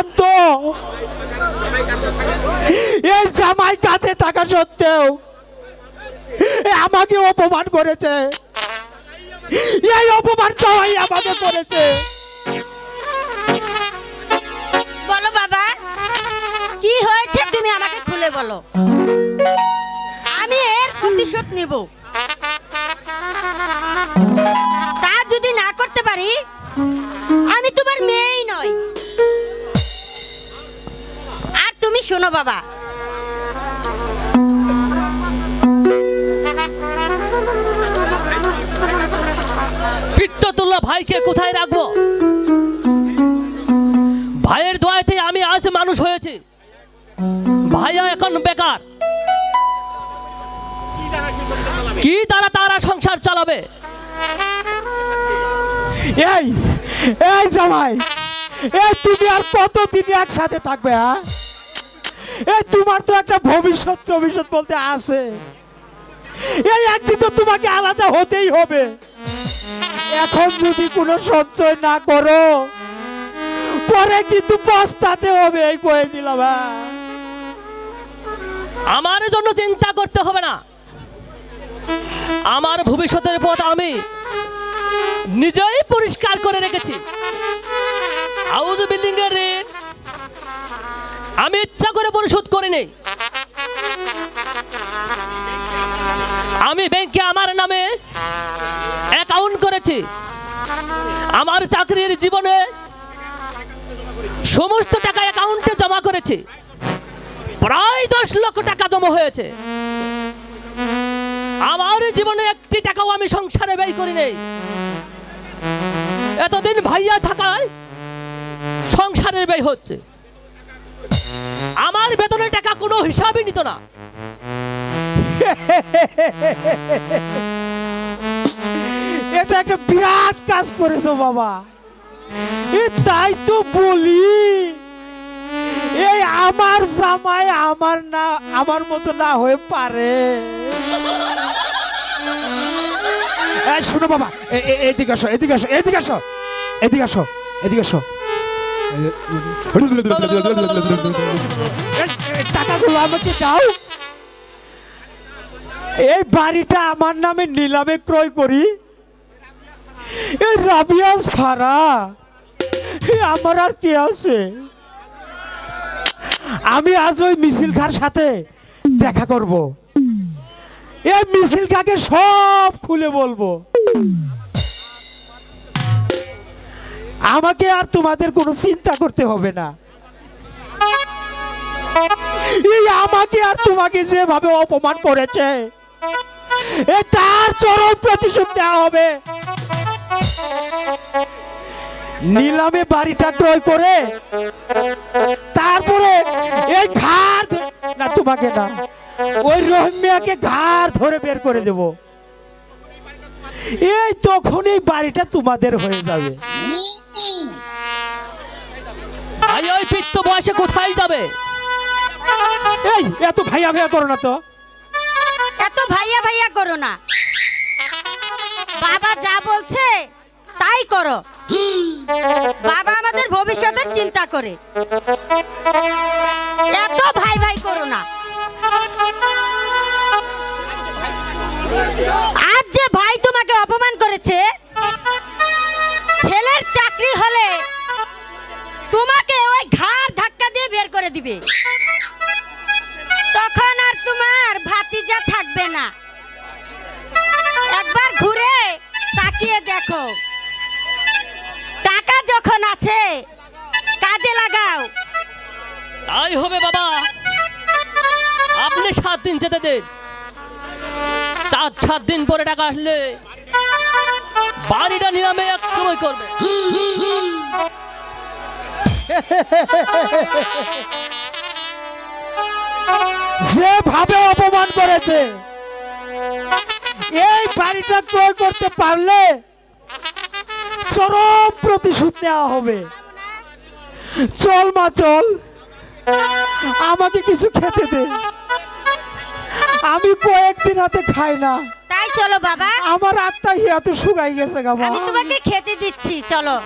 জানতো এই জামাই কাছে থাকা সত্ত্বেও আমাকে অপমান করেছে। এই অপমান সবাই আমাকে করেছে। বলো বাবা, কি হয়েছে তুমি আমাকে খুলে বলো। আমি এর প্রতিশোধ নিব। তা যদি না করতে পারি শোনো বাবা। পিত্ততুল্লা ভাইকে কোথায় রাখব? ভাইয়ের দোয়াতে আমি আজ মানুষ হয়েছি। ভাইয়া এখন বেকার। কি দ্বারা তারা সংসার চালাবে? এই এই জামাই এই তুমি আর কতদিন একসাথে থাকবে হ্যাঁ? এই তোমার তো একটা ভবিষ্যৎ ভবিষ্যৎ বলতে আছে। এই একদিন তো তোমাকে আলাদা হতেই হবে। এখন যদি কোনো সঞ্চয় না করো, পরে কিন্তু পস্তাতে হবে, এই কয়ে দিলাম হ্যাঁ। আমার জন্য চিন্তা করতে হবে না। আমার ভবিষ্যতের পথ আমি নিজেই পরিষ্কার করে রেখেছি। হাউস বিল্ডিং এর ঋণ আমি ইচ্ছা করে পরিশোধ করিনি। আমি ব্যাংকে আমার নামে অ্যাকাউন্ট করেছি। আমার চাকরির জীবনে সমস্ত টাকা অ্যাকাউন্টে জমা করেছি। প্রায় দশ লক্ষ টাকা জমা হয়েছে। আমার জীবনে একটি টাকাও আমি সংসারে ব্যয় করি নেই এতদিন ভাইয়া থাকায় সংসারের ব্যয় হচ্ছে। আমার বেতনের টাকা কোনো হিসাবই নিত না। এটা একটা বিরাট কাজ করেছ বাবা। এ তাই তো বলি, এই আমার জামাই আমার না, আমার মতো না হয়ে পারে। শোনো বাবা এদিকে আসো এদিকে আসো এদিকে আসো এদিকে আসো এদিকে আসো। এই বাড়িটা আমার নামে নিলামে ক্রয় করি। রাবিয়া সারা আমার আর কে আছে? আমি আজ ওই মিছিল খার সাথে দেখা করব। এই মিছিল খাকে সব খুলে বলব। আমাকে আর তোমাদের কোনো চিন্তা করতে হবে না। এই আমাকে আর তোমাকে যেভাবে অপমান করেছে, এ তার চরম প্রতিশোধ দেওয়া হবে। নিলামে বাড়িটা ক্রয় করে, তারপরে এই ঘাড় না, তোমাকে না, ওই রহমিয়াকে ঘাড় ধরে বের করে দেব। এই তখন এই বাড়িটা তোমাদের হয়ে যাবে। ভাই ওই পিত্ত বয়সে কোথায় যাবে? এই এত ভাইয়া ভাইয়া করো না তো। এত ভাইয়া ভাইয়া করো না। বাবা যা বলছে তাই করো। বাবা আমাদের ভবিষ্যতের চিন্তা করে। দিবে তখন আর তোমার ভাতিজা থাকবে না। একবার ঘুরে তাকিয়ে দেখো। টাকা যখন আছে কাজে লাগাও। তাই হবে বাবা। আপনি সাত দিন যেতে দেন। চার সাত দিন পরে টাকা আসলে বাড়িটা নিলামে এক ক্রয় করবে। যেভাবে অপমান করেছে এই বাড়িটা ক্রয় করতে পারলে চরম প্রতিশোধ নেওয়া হবে। চল মা চল। আমাকে কিছু খেতে দে। আমি কয়েকদিন হাতে খাই না। তাই চলো বাবা। আমার আত্মা হিয়াতে শুকাই গেছে মা। আমি তোমাকে খেতে দিচ্ছি চলো।